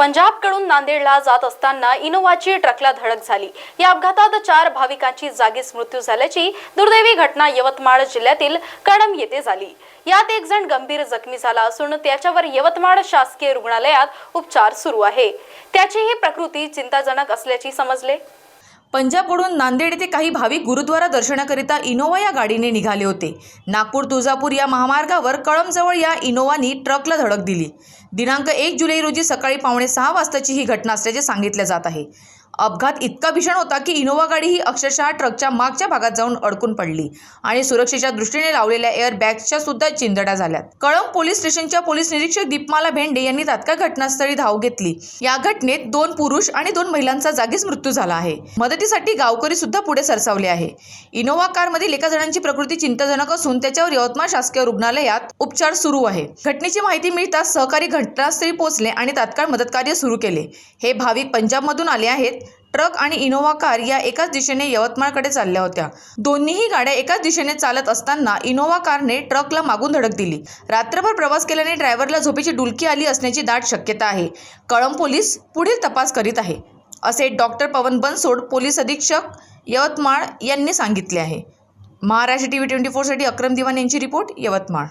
पंजाबकडून नांदेडला जात असताना इनोवाची ट्रकला धडक झाली. या अपघातात चार भाविकांची जागीच मृत्यू झाल्याची दुर्दैवी घटना यवतमाळ जिल्ह्यातील कडम येथे झाली. यात एक जण गंभीर जखमी झाला असून त्याच्यावर यवतमाळ शासकीय रुग्णालयात उपचार सुरू आहे. त्याचीही प्रकृती चिंताजनक असल्याची समजले. पंजाबकडून नांदेड येथे काही भाविक गुरुद्वारा दर्शनाकरिता इनोवा या गाडीने निघाले होते. नागपूर तुळजापूर या महामार्गावर कळमजवळ या इनोवानी ट्रकला धडक दिली. दिनांक एक जुलै रोजी सकाळी पावणे सहा वाजताची ही घटना असल्याचे सांगितले जात आहे. अपघात इतका भीषण होता की इनोवा गाडी ही अक्षरशः ट्रकच्या मागच्या भागात जाऊन अडकून पडली आणि सुरक्षेच्या दृष्टीने लावलेल्या एअर बॅग्सच्या सुद्धा चिंदड्या झाल्यात. कळंब पोलीस स्टेशनच्या पोलीस निरीक्षक दीपमाला भेंडे यांनी तात्काळ घटनास्थळी धाव घेतली. या घटनेत दोन पुरुष आणि दोन महिलांचा जागीच मृत्यू झाला आहे. मदतीसाठी गावकरी सुद्धा पुढे सरसावले आहे. इनोवा कारमधील एका जणांची प्रकृती चिंताजनक असून त्याच्यावर यवतमाळ शासकीय रुग्णालयात उपचार सुरू आहे. घटनेची माहिती मिळताच सहकारी घटनास्थळी पोहोचले आणि तात्काळ मदतकार्य सुरू केले. हे भाविक पंजाबमधून आले आहेत. ट्रक आणि इनोवा कार या एकाच दिशेने यवतमाळकडे चालल्या होत्या. दोन्हीही गाड्या एकाच दिशेने चालत असताना इनोवा कारने ट्रकला मागून धडक दिली. रात्रभर प्रवास केल्याने ड्रायव्हरला झोपेची डुलकी आली असण्याची दाट शक्यता आहे. कळंब पोलीस पुढील तपास करीत आहे. असे डॉक्टर पवन बनसोड पोलीस अधीक्षक यवतमाळ यांनी सांगितले आहे. महाराष्ट्र टी व्ही ट्वेंटी फोरसाठी अक्रम दिवान यांची रिपोर्ट यवतमाळ.